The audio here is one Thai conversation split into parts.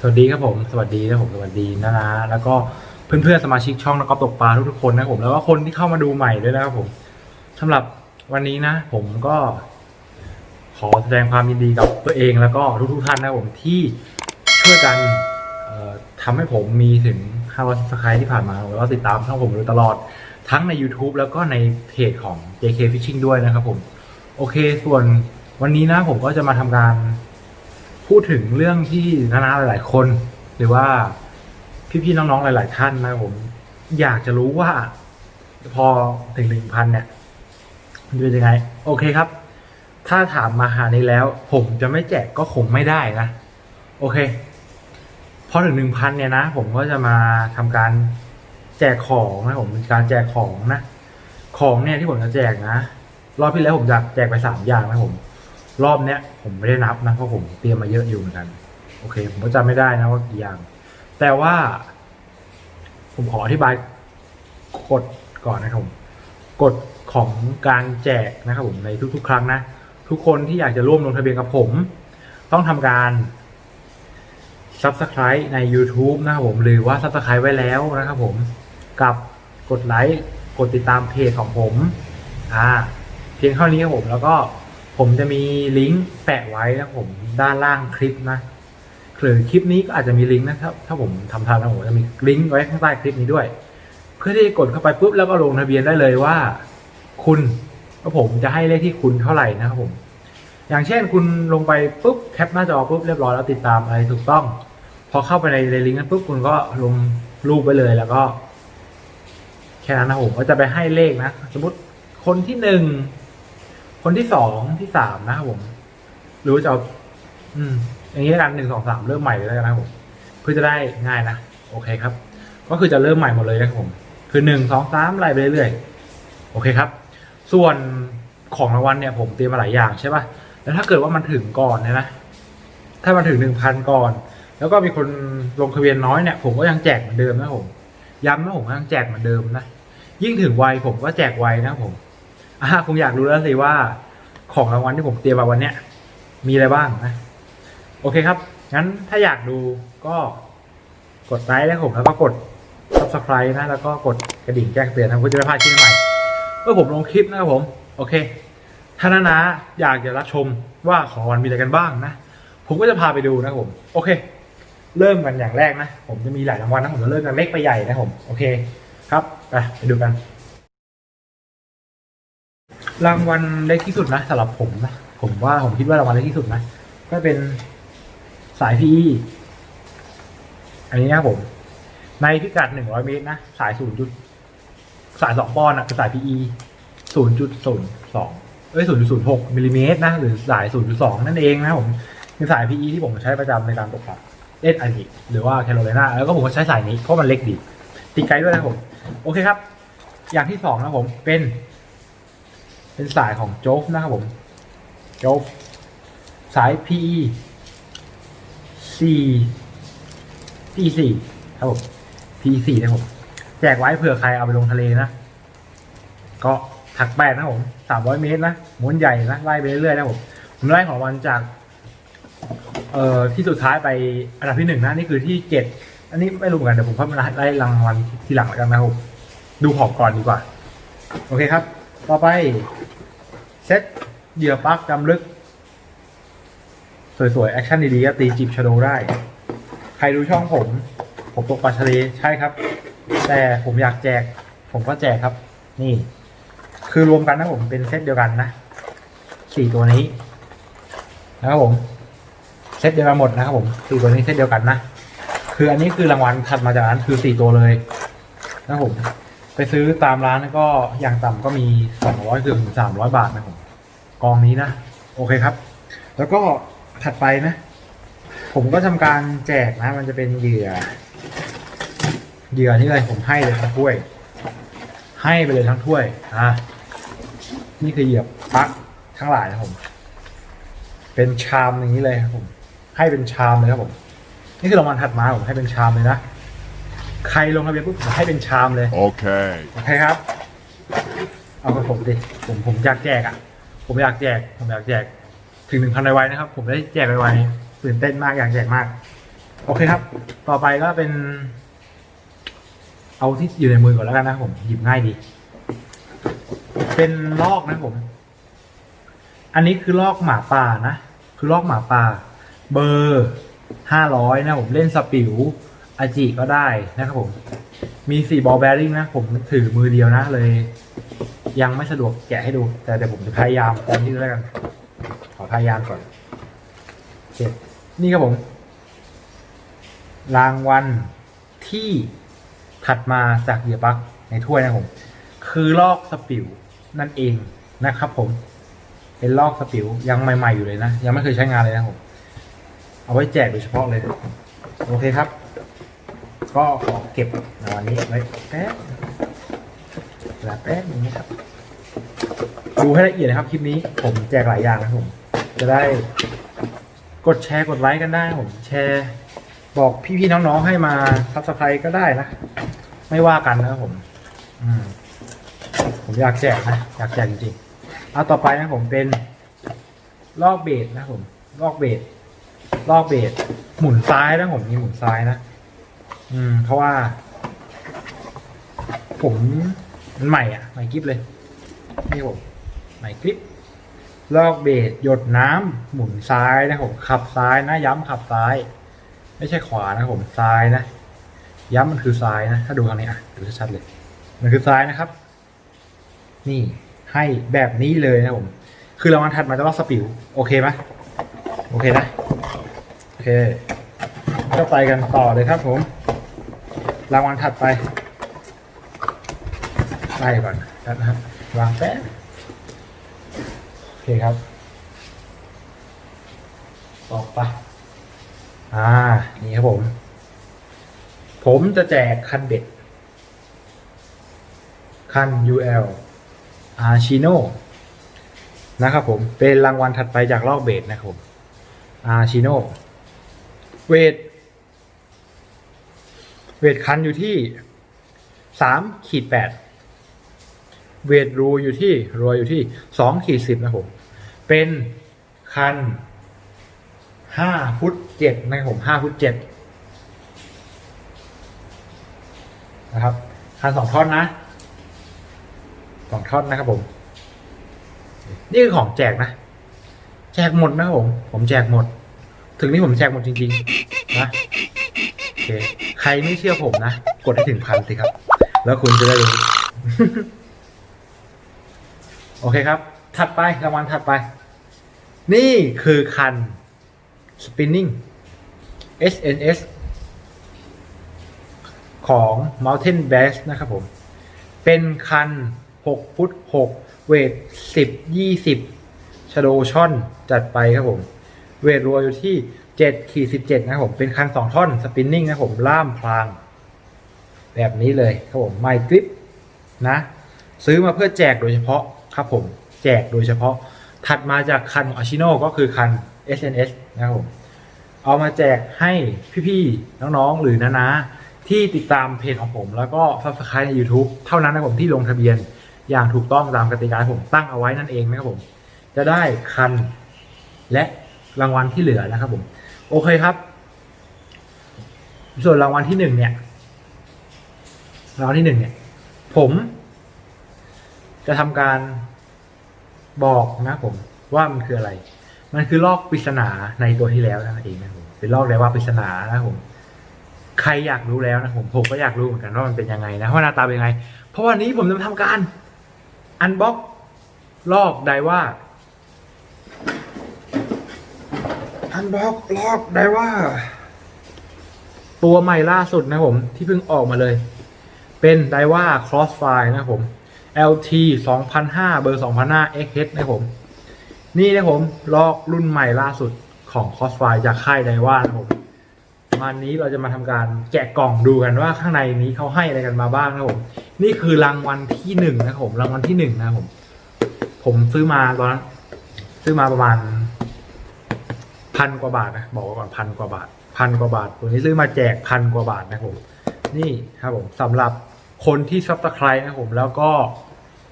สวัสดีครับผม สวัสดีนะผมสวัสดีนะนะแล้วก็เพื่อนๆสมาชิกช่องนักกอล์ฟตกปลาทุกๆคนนะผมแล้วก็คนที่เข้ามาดูใหม่ด้วยนะครับผมสำหรับวันนี้นะ ผมก็ ขอแสดงความยินดีกับตัวเองแล้วก็ทุกๆท่านนะผมที่ช่วยกันเอ่อทำให้ผมมีถึง500 subscribe ที่ผ่านมาแล้วก็ติดตามช่องผมโดยตลอดทั้งใน YouTube แล้วก็ในเพจของ JK Fishing ด้วยนะครับผม โอเคส่วนวันนี้นะผมก็จะมาทำการ พูดถึงเรื่องที่นานาหลาย ๆ คน หรือว่าพี่ ๆ น้อง ๆ หลาย ๆ ท่านนะผม อยากจะรู้ว่าพอถึงหนึ่งพันเนี่ยมันเป็นยังไง โอเคครับ ถ้าถามมาหานี้แล้ว ผมจะไม่แจกก็คงไม่ได้นะ โอเค พอถึงหนึ่งพันเนี่ยนะ ผมก็จะมาทำการแจกของนะผมเป็นการแจกของนะ ของเนี่ยที่ผมจะแจกนะ รอบที่แล้วผมจะแจกไปสามอย่างนะผม รอบเนี้ยผมไม่ได้นับนะเพราะผมเตรียมมาเยอะอยู่เหมือนกัน โอเค ผมก็จำไม่ได้นะว่ากี่อย่าง แต่ว่า ผมขออธิบายกฎก่อนนะครับผมกฎของการแจกนะครับผมในทุก ๆ ครั้งนะ ทุกคนที่อยากจะร่วมลงทะเบียนกับผม ต้องทำการ Subscribe ใน YouTube นะครับผม หรือว่า Subscribe ไว้แล้วนะครับผม กับกดไลค์ กดติดตามเพจของผม อ่า เพียงเท่านี้ครับผม แล้วก็ ผมจะมีลิงก์แปะไว้นะผมด้านล่างคลิปนะหรือคลิปนี้ก็อาจจะมีลิงก์นะครับ ถ้าผมทำทันนะผมจะมีลิงก์ไว้ข้างใต้คลิปนี้ด้วย เพื่อที่จะกดเข้าไปปุ๊บแล้วก็ลงทะเบียนได้เลยว่า คุณว่าผมจะให้เลขที่คุณเท่าไหร่นะครับผม อย่างเช่นคุณลงไปปุ๊บแคปหน้าจอปุ๊บเรียบร้อยแล้วติดตามอะไรถูกต้อง พอเข้าไปในในลิงก์นั้นปุ๊บคุณก็ลงรูปไปเลยแล้วก็ แค่นั้นนะผมก็จะไปให้เลขนะ สมมติคนที่หนึ่ง คนที่สองที่สามนะครับผมหรือว่าจะเอาอืมอย่างนี้แล้วกันหนึ่งสองสามเริ่มใหม่เลยกันนะครับผมเพื่อจะได้ง่ายนะโอเคครับ ก็คือจะเริ่มใหม่หมดเลยนะครับผม คือหนึ่งสองสามไล่ไปเรื่อยๆโอเคครับ ส่วนของรางวัลเนี่ยผมเตรียมมาหลายอย่างใช่ป่ะแล้วถ้าเกิดว่ามันถึงก่อนเนี่ยนะถ้ามันถึงหนึ่งพันก่อน แล้วก็มีคนลงทะเบียนน้อยเนี่ยผมก็ยังแจกเหมือนเดิมนะผมย้ำนะผมยังแจกเหมือนเดิมนะยิ่งถึงวัยผมก็แจกไวนะผมอ่าคงอยากรู้แล้วสิว่า ของรางวัลที่ผมเตรียมมาวันเนี้ยมีอะไรบ้างนะ โอเคครับ งั้นถ้าอยากดูก็กดไลค์นะครับผมแล้วก็กด subscribe นะ แล้วก็กดกระดิ่งแจ้งเตือนนะเพื่อจะไม่พลาดคลิปใหม่เมื่อผมลงคลิปนะครับผม โอเคถ้านานาอยากจะรับชมว่าของรางวัลมีอะไรกันบ้างนะ ผมก็จะพาไปดูนะครับผม โอเค เริ่มกันอย่างแรกนะ ผมจะมีหลายรางวัลนะผมจะเริ่มจากเล็กไปใหญ่นะผม โอเค ครับไปไปดูกัน รางวัลเล็กที่สุดนะสำหรับผมนะผมว่าผมคิดว่ารางวัลเล็กที่สุดนะก็เป็นสาย PE อันนี้นะครับผม ในพิกัด100เมตรนะ สาย 0. จุดสาย2ปอนด์นะคือสาย PE 0.02เอ้ย0.06มิลลิเมตรนะ หรือสาย0.2นั่นเองนะผมเป็นสาย PE ที่ผมใช้ประจำในการตกปลาเล่นอันนี้หรือว่าแคโรไลนาแล้วก็ผมก็ใช้สายนี้เพราะมันเล็กดี ติดไกลด้วยนะผม โอเคครับ อย่างที่สองนะผมเป็น เป็นสายของโจ๊ฟนะครับผมโจ๊ฟสาย PE 4 P4 ครับผม P4 นะครับผมแจกไว้เผื่อใครเอาไปลงทะเลนะ ก็ถักแปดนะครับผม300เมตรนะม้วนใหญ่นะไล่ไปเรื่อยๆนะครับผมผมไล่ของวันจาก เอ่อที่สุดท้ายไปอันดับที่หนึ่งนะนี่คือที่เจ็ดอันนี้ไม่รู้เหมือนกันเดี๋ยวผมค่อยมาไล่รางวัลทีหลังแล้วกันนะครับผมดูของก่อนดีกว่า โอเคครับ ต่อไป เซตเหยื่อปักดำลึก สวยๆ แอคชั่นดีๆก็ตีจีบชโดได้ ใครดูช่องผม ผมตกปลาทะเลใช่ครับ แต่ผมอยากแจก ผมก็แจกครับ นี่ คือรวมกันนะผมเป็นเซตเดียวกันนะสี่ตัวนี้นะครับผมเซตเดียวกันหมดนะครับผมสี่ตัวนี้เซตเดียวกันนะ คืออันนี้คือรางวัลถัดมาจากนั้นคือสี่ตัวเลยนะครับผม ไปซื้อตามร้านก็อย่างต่ำก็มีสองร้อยถึงสามร้อยบาทนะผมกองนี้นะ โอเคครับ แล้วก็ถัดไปนะ ผมก็ทำการแจกนะ มันจะเป็นเหยื่อเหยื่อนี่เลยผมให้เลยทั้งถ้วย ให้ไปเลยทั้งถ้วยอะนี่คือเหยื่อปักทั้งหลายนะผม เป็นชามอย่างนี้เลยครับผม ให้เป็นชามเลยครับผม นี่คือรางวัลถัดมาผมให้เป็นชามเลยนะ ใครลงทะเบียนปุ๊บผมให้เป็นชามเลย Okay. โอเคครับ เอากับผมดิผมผมอยากแจกอะ ผมอยากแจก ผมอยากแจก ถึงหนึ่งพันไวๆนะครับ ผมได้แจกไวๆตื่นเต้นมากอยากแจกมาก โอเคครับ ต่อไปก็เป็น เอาที่อยู่ในมือก่อนแล้วกันนะครับผมหยิบง่ายดี เป็นลอกนะผม อันนี้คือลอกหมาป่านะ คือลอกหมาป่า เบอร์ห้าร้อยนะผมเล่นสปิว อาจิก็ได้นะครับผม มีสี่บอลแบริ่งนะ ผมถือมือเดียวนะเลย ยังไม่สะดวกแกะให้ดู แต่เดี๋ยวผมจะพยายามตอนนี้แล้วกัน ขอพยายามก่อนโอเคนี่ครับผม รางวัลที่ถัดมาจากเหยียบักในถ้วยนะผม คือลอกสปิวนั่นเองนะครับผม เป็นลอกสปิวยังใหม่ ๆ อยู่เลยนะ ยังไม่เคยใช้งานเลยนะผม เอาไว้แจกโดยเฉพาะเลย โอเคครับ ก็ขอเก็บรางวัลนี้ไว้แป๊บลาแป๊บนึงนะครับ ดูให้ละเอียดนะครับคลิปนี้ ผมแจกหลายอย่างนะผม จะได้กดแชร์กดไลค์กันได้ผมแชร์บอกพี่ๆน้องๆให้มาซับสไครต์ก็ได้นะ ไม่ว่ากันนะครับผมอืมผมอยากแจกนะ อยากแจกจริงๆเอาต่อไปนะผมเป็นลอกเบสนะผมลอกเบสลอกเบสหมุนซ้ายนะผมมีหมุนซ้ายนะ อืม เพราะว่า ผมมันใหม่อะ ใหม่กริฟเลยนี่ผมใหม่กริฟลอกเบสหยดน้ำหมุนซ้ายนะผมขับซ้ายนะย้ำขับซ้าย ไม่ใช่ขวานะผมซ้ายนะย้ำมันคือซ้ายนะ ถ้าดูทางนี้อะดูชัดๆเลย มันคือซ้ายนะครับ นี่ให้แบบนี้เลยนะผม คือรางวัลถัดมาจะลอกสปิวโอเคไหมโอเคนะ โอเค ก็ไปกันต่อเลยครับผม รางวัลถัดไปไล่ก่อนนะครับวางแป๊บโอเคครับ ต่อไป อ่า นี่ครับผม ผมจะแจกคันเบ็ด คัน UL a r c h i n o นะครับผม เป็นรางวัลถัดไปจากลอกเบสนะครับผม a r c h i n o เวท เวทคันอยู่ที่สามขีดแปดเวทรูอยู่ที่รวยอยู่ที่สองขีดสิบนะผม เป็นคันห้าฟุตเจ็ดนะครับผมห้าฟุตเจ็ดนะครับ คันสองท่อนนะสองท่อนนะครับผม นี่คือของแจกนะ แจกหมดนะครับผม ผมแจกหมด ถึงนี่ผมแจกหมดจริง ๆ นะ เค ใครไม่เชื่อผมนะ กดให้ถึงพันสิครับ แล้วคุณจะได้รู้โอเคครับ ถัดไปรางวัลถัดไป นี่คือคัน spinning SNS ของ Mountain Bass นะครับผม เป็นคัน 6 ฟุต 6 เวท 10 20ชโดช่อนจัดไปครับผม เวทรวมอยู่ที่ 7ขีด17 นะครับผมเป็นคัน2ท่อนสปินนิ่งนะผมล่ามพลาง แบบนี้เลยครับผมไมกริปนะ ซื้อมาเพื่อแจกโดยเฉพาะครับผมแจกโดยเฉพาะถัดมาจากคันของอาชิโนก็คือคัน SNS นะครับผมเอามาแจกให้พี่ๆน้องๆหรือนานาที่ติดตามเพจของผม แล้วก็ subscribe ใน YouTube เท่านั้นนะผมที่ลงทะเบียนอย่างถูกต้องตามกติกาผมตั้งเอาไว้นั่นเองนะครับผม จะได้คันและรางวัลที่เหลือนะครับผม โอเคครับ ส่วนรางวัลที่หนึ่งเนี่ย รางวัลที่หนึ่งเนี่ย ผม จะทำการบอกนะผม ว่ามันคืออะไร มันคือลอกปริศนาในตัวที่แล้วนั่นเองนะผมเป็นลอกเลยว่าปริศนานะผม ใครอยากรู้แล้วนะผม ผมก็อยากรู้เหมือนกันว่ามันเป็นยังไงนะว่าหน้าตาเป็นยังไง เพราะวันนี้ผมจะทำการอันบ็อกลอกไดว่า อันบ็อกลอกไดว่า ตัวใหม่ล่าสุดนะผม ที่เพิ่งออกมาเลย เป็นไดว่า Crossfire นะผม LT 2005 เบอร์ 2005 XH นะผม นี่นะครับผมลอกรุ่นใหม่ล่าสุดของ Crossfire จากค่ายไดว่านะผมวันนี้เราจะมาทำการแกะกล่องดูกันว่าข้างในนี้เขาให้อะไรกันมาบ้างนะผม นี่คือรางวัลที่หนึ่งนะผมรางวัลที่หนึ่งนะผม ผมซื้อมาตอนนั้นซื้อมาประมาณ พันกว่าบาทนะบอกก่อนพันกว่าบาทพันกว่าบาท ตัวนี้ซื้อมาแจกพันกว่าบาทนะครับผมนี่ครับผมสำหรับคนที่ซับสไครต์นะครับผมแล้วก็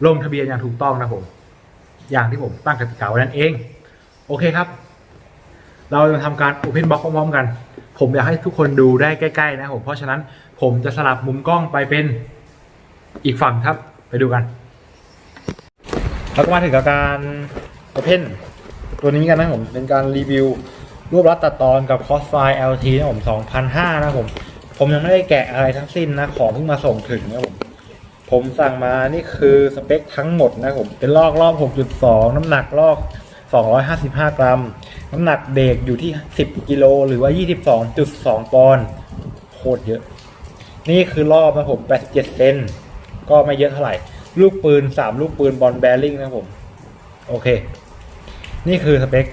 ลงทะเบียนอย่างถูกต้องนะครับผม อย่างที่ผมตั้งกติกาไว้นั่นเอง โอเคครับ เราจะทำการ Open Box พร้อมๆกัน ผมอยากให้ทุกคนดูได้ใกล้ ๆ นะผม เพราะฉะนั้นผมจะสลับมุมกล้องไปเป็นอีกฝั่งครับ ไปดูกัน แล้วก็มาถึงกับการโอเพน ตัวนี้กันนะผมเป็นการรีวิวรวบรัดตัดตอนกับ Crossfire LT นะผม2,005นะผม ผมยังไม่ได้แกะอะไรทั้งสิ้นนะ ของเพิ่งมาส่งถึงนะผม ผมสั่งมานี่คือสเปคทั้งหมดนะผม เป็นลอกรอบ 6.2 น้ำหนักลอก 255 กรัม น้ำหนักเบรกอยู่ที่ 10 กิโลหรือว่า 22.2 ปอนด์โคตรเยอะ นี่คือรอบนะผม 87 เซนก็ไม่เยอะเท่าไหร่ ลูกปืน 3 ลูกปืนบอลแบริ่งนะผม โอเค นี่คือสเปค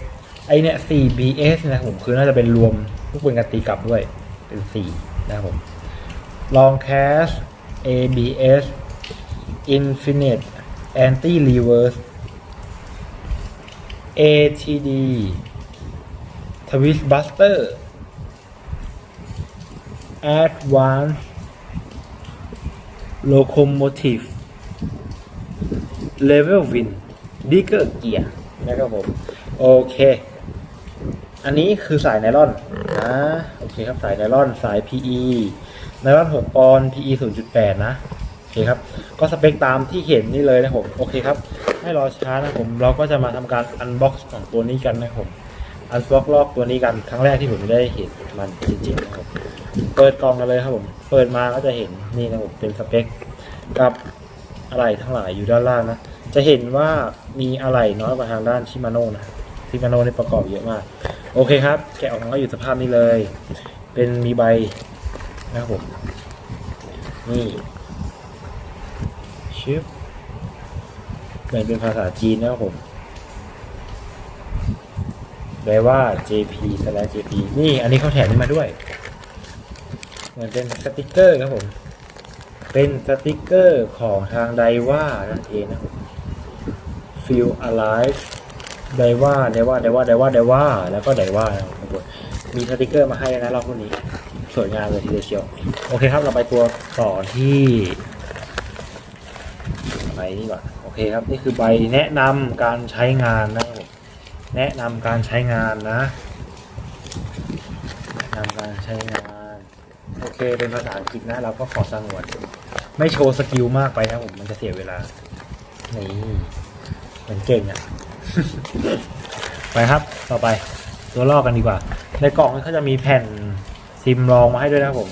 ไอเนี่ย 4BS นะครับผมคือน่าจะเป็นรวมลูกปืนกันตีกลับด้วยเป็น 4 นะครับผม Long Cast ABS Infinite Anti Reverse ATD Twist Buster Advanced Locomotive Level Win Digger Gear นะครับผมโอเค อันนี้คือสายไนลอนนะโอเคครับสายไนลอนสาย PE ไนลอน6ปอนด์ PE 0.8 นะโอเคครับก็สเปคตามที่เห็นนี่เลยนะผมโอเคครับให้รอช้านะผมเราก็จะมาทำการอันบ็อกซ์ของตัวนี้กันนะผมอันบ็อกลอกตัวนี้กันครั้งแรกที่ผมได้เห็นมันจริงๆนะครับเปิดกล่องกันเลยครับผมเปิดมาก็จะเห็นนี่นะผมเป็นสเปคกับอะไรทั้งหลายอยู่ด้านล่างนะจะเห็นว่า มีอะไรน้อยกว่าทางด้านชิมาโน่นะชิมาโน่นี่ประกอบเยอะมาก โอเคครับ แกะออกมาก็อยู่สภาพนี้เลย เป็นมีใบนะครับผม นี่ชิปเขียนเป็นภาษาจีนนะครับผมแปลว่า JP สแล JP นี่อันนี้เขาแถมนี่มาด้วย เหมือนเป็นสติกเกอร์ครับผม เป็นสติกเกอร์ของทางไดว่านั่นเองนะครับ Feel Alive ไดว่าไดว่าไดว่าไดว่าไดว่าแล้วก็ไดว่านะครับทุกคนมีสติกเกอร์มาให้นะรอบพวกนี้ สวยงามเลยทีเดียวเชียวโอเคครับเราไปตัวต่อที่ใบนี้ก่อนโอเคครับนี่คือใบแนะนำการใช้งานนะครับแนะนำการใช้งานนะแนะนำการใช้งานโอเคเป็นภาษาอังกฤษนะเราก็ขอสงวน ไม่โชว์สกิลมากไปนะผมมันจะเสียเวลา นี่ เหมือนเก่งอะ่ะ ไปครับ ต่อไปตัวลอกกันดีกว่า ในกล่องนี้เขาจะมีแผ่นซิมรองมาให้ด้วยนะครับผม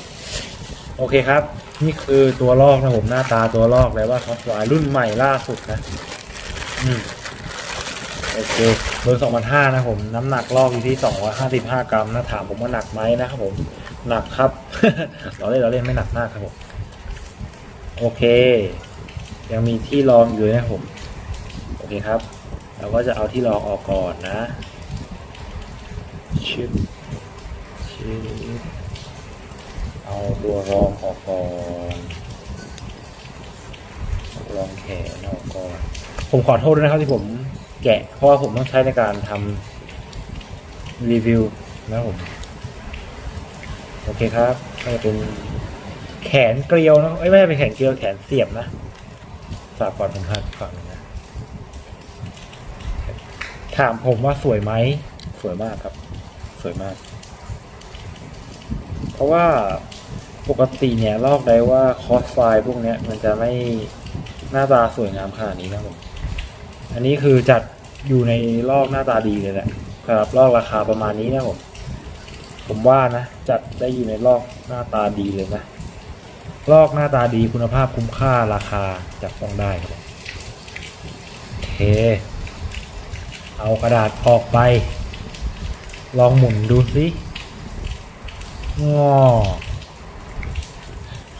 โอเคครับ นี่คือตัวลอกนะผมหน้าตาตัวลอกแล้วว่าคอสวายรุ่นใหม่ล่าสุดนะ อืมโอเคเบอร์สองพันห้านะผม น้ำหนักลอกอยู่ที่สองร้อยห้าสิบห้ากรัมนะถามผมว่าหนักไหมนะครับผม หนักครับเราเล่นเราเล่นไม่หนักมากครับผม โอเค ยังมีที่รองอยู่นะครับผม เคครับ เราก็จะเอาที่รองออกก่อนนะชึบชึบเอาตัวรองออกก่อนเอารองแขนออกก่อน ผมขอโทษด้วยนะครับที่ผมแกะ เพราะว่าผมต้องใช้ในการทำรีวิวนะผม โอเคครับก็จะเป็นแขนเกลียวนะเอ้ยไม่ใช่เป็นแขนเกลียวแขนเสียบนะฝากก่อนผมพาดฝั่งหนึ่งนะ ถามผมว่าสวยไหม สวยมากครับ สวยมาก เพราะว่าปกติเนี่ยลอกได้ว่าคอสไฟล์พวกเนี้ย มันจะไม่หน้าตาสวยงามขนาดนี้นะผม อันนี้คือจัดอยู่ในลอกหน้าตาดีเลยแหละครับลอกราคาประมาณนี้นะผมผมว่านะจัดได้อยู่ในลอกหน้าตาดีเลยนะลอกหน้าตาดีคุณภาพคุ้มค่าราคาจับต้องได้ครับโอเค เอากระดาษออกไป ลองหมุนดูสิงอ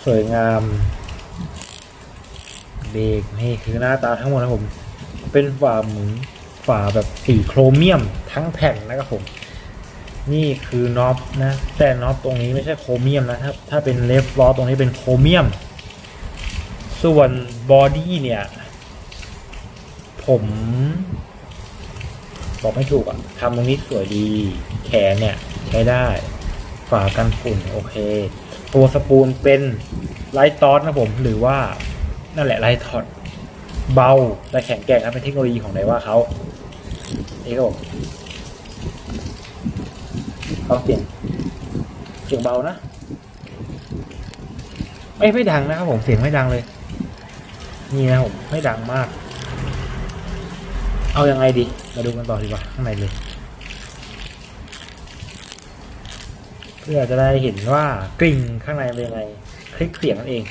สวยงามเบรกนี่คือหน้าตาทั้งหมดนะผม เป็นฝาหมุนฝาแบบสีโครเมียมทั้งแผ่นนะครับผม นี่คือน็อปนะ แต่น็อปตรงนี้ไม่ใช่โครเมียมนะถ้าถ้าเป็นเลฟล้อตรงนี้เป็นโครเมียม ส่วนบอดี้เนี่ย ผม บอกไม่ถูกอะทำตรงนี้สวยดี แขนเนี่ยใช้ได้ ฝากันฝุ่นโอเค ตัวสปูลเป็นไลท์ตอสนะผม หรือว่านั่นแหละไลท์ทอดเบาและแข็งแกร่งนะเป็นเทคโนโลยีของไดว่าเขานี่ครับผมเขาเปลี่ยนสียงเบานะไม่ไม่ดังนะครับผมเสียงไม่ดังเลย นี่นะผมไม่ดังมาก เอายังไงดี มาดูกันต่อดีกว่าข้างในเลย เพื่อจะได้เห็นว่ากริ่งข้างในเป็นยังไง คลิกเสียงนั่นเอง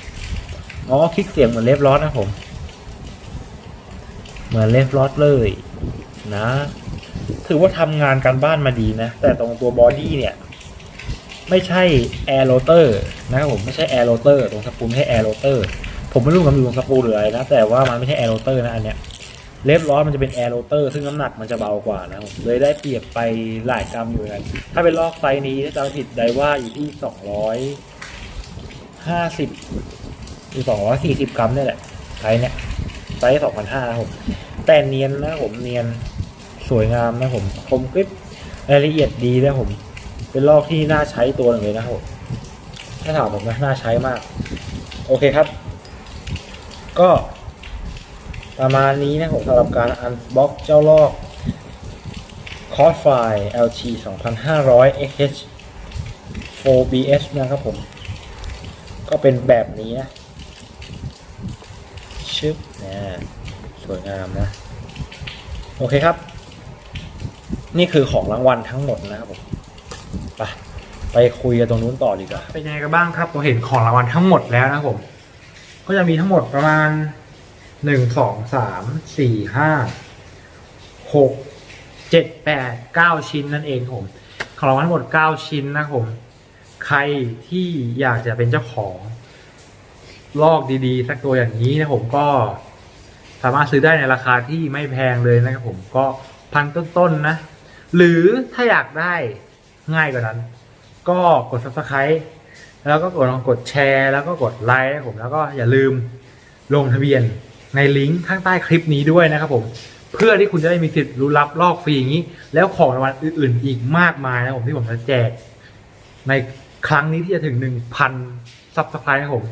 อ๋อ คลิกเสียงเหมือนเลฟลอสนะผม เหมือนเลฟลอสเลยนะ ถือว่าทำงานการบ้านมาดีนะ แต่ตรงตัวบอดี้เนี่ย ไม่ใช่แอร์โรเตอร์นะครับผม ไม่ใช่แอร์โรเตอร์ตรงสปูลไม่ใช่แอร์โรเตอร์ผมไม่รู้มันมีตรงสปูลหรืออะไรนะ แต่ว่ามันไม่ใช่แอร์โรเตอร์นะอันเนี้ย เลฟลอสมันจะเป็นแอร์โรเตอร์ซึ่งน้ำหนักมันจะเบากว่านะครับผมเลยได้เปรียบไปหลายกรัมอยู่นะถ้าเป็นลอกไซส์นี้ถ้าจำไม่ผิดไดว่าอยู่ที่สองร้อยห้าสิบหรือสองร้อยสี่สิบกรัมนี่แหละไซส์เนี้ยไซส์สองพันห้าครับผมแต่เนียนนะผมเนียนสวยงามนะผมคมกริบรายละเอียดดีนะผม เป็นลอกที่น่าใช้ตัวหนึ่งเลยนะครับผมถ้าถามผมนะน่าใช้มาก โอเคครับ ก็ ประมาณนี้นะผมสำหรับการอันบ็อกเจ้าลอกคอร์สไฟล์ LG 2500 XH 4BS นะครับผม ก็เป็นแบบนี้นะ ชึบนะสวยงามนะ โอเคครับ นี่คือของรางวัลทั้งหมดนะครับผม ไปไปคุยกันตรงนู้นต่อดีกว่า เป็นยังไงกันบ้างครับ ผมเห็นของรางวัลทั้งหมดแล้วนะครับผม ก็จะมีทั้งหมดประมาณ หนึ่งสองสามสี่ห้าหกเจ็ดแปดเก้าชิ้นนั่นเองผมของรางวัลทั้งหมดเก้าชิ้นนะครับผม ใครที่อยากจะเป็นเจ้าของ ลอกดีๆ สักตัวอย่างนี้นะผมก็สามารถซื้อได้ในราคาที่ไม่แพงเลยนะครับผมก็พันต้นๆนะหรือถ้าอยากได้ง่ายกว่านั้น ก็กด subscribe แล้วก็กดลองกดแชร์ แล้วก็กดไลค์นะผมแล้วก็อย่าลืมลงทะเบียน ในลิงก์ข้างใต้คลิปนี้ด้วยนะครับผมเพื่อที่คุณจะได้มีสิทธิ์รู้รับลอกฟรีอย่างนี้ แล้วของรางวัลอื่น ๆ อีกมากมายนะผมที่ผมจะแจก ในครั้งนี้ที่จะถึงหนึ่งพันซับสไครต์ครับผม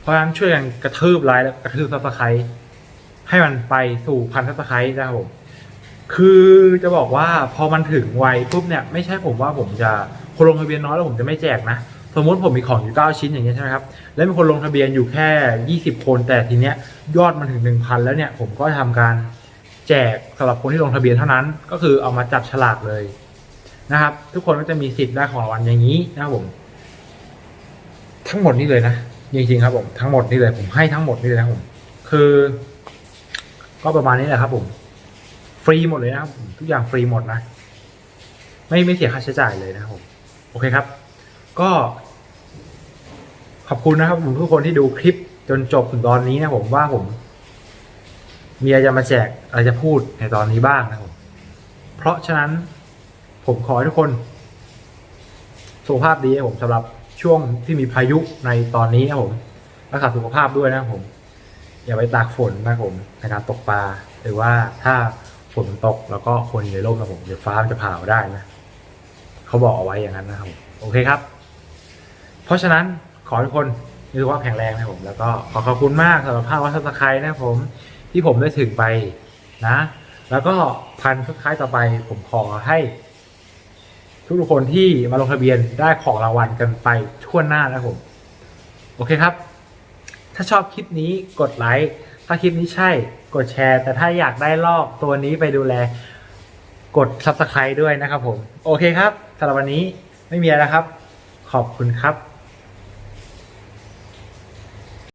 เพราะฉะนั้นช่วยกันกระทืบไลค์และกระทืบซับสไครต์ให้มันไปสู่พันซับสไครต์นะครับผมคือจะบอกว่าพอมันถึงวัยปุ๊บเนี่ยไม่ใช่ผมว่าผมจะคนลงทะเบียนน้อยแล้วผมจะไม่แจกนะ มมติผมมีของอยู่ 9 ชิ้นอย่างเงี้ยใช่ไหมครับ แล้วมีคนลงทะเบียนอยู่แค่ 20 คน แต่ทีเนี้ยยอดมันถึง 1,000 แล้วเนี่ยผมก็ทำการแจกสำหรับคนที่ลงทะเบียนเท่านั้น ก็คือเอามาจับฉลากเลยนะครับ ทุกคนก็จะมีสิทธิ์ได้ของรางวัลอย่างนี้นะครับผม ทั้งหมดนี่เลยนะจริงๆครับผมทั้งหมดนี่เลยผมให้ทั้งหมดนี่เลยนะผมคือ ก็ประมาณนี้แหละครับ ผม ฟรีหมดเลยนะครับผมทุกอย่างฟรีหมดนะไม่ไม่เสียค่าใช้จ่ายเลยนะครับผม โอเคครับ ก็ ขอบคุณนะครับผมทุกคนที่ดูคลิปจนจบถึงตอนนี้นะผมว่าผม มีอะไรจะมาแจกอะไรจะพูดในตอนนี้บ้างนะผมเพราะฉะนั้นผมขอให้ทุกคนสุขภาพดีนะผมสำหรับช่วงที่มีพายุในตอนนี้นะผมรักษาสุขภาพด้วยนะผม อย่าไปตากฝนนะผมในการตกปลาหรือว่าถ้าฝนตกแล้วก็คนอยู่ในร่มนะผมเดี๋ยวฟ้ามันจะผ่าเอาได้นะเขาบอกเอาไว้อย่างนั้นนะครับผมโอเคครับ เพราะฉะนั้น ขอทุกคนมีสุขภาพแข็งแรงนะผม แล้วก็ขอขอบคุณมากสำหรับภาพวัสไครนะผม ที่ผมได้ถึงไปนะ แล้วก็พันสุดท้ายต่อไปผมขอให้ ทุกคนที่มาลงทะเบียนได้ของรางวัลกันไปทั่วหน้านะผม โอเคครับ ถ้าชอบคลิปนี้กดไลค์ถ้าคลิปนี้ใช่กดแชร์ แต่ถ้าอยากได้ลอกตัวนี้ไปดูแล กด subscribe ด้วยนะครับผม โอเคครับสำหรับวันนี้ไม่มีอะไรแล้วครับ ขอบคุณครับ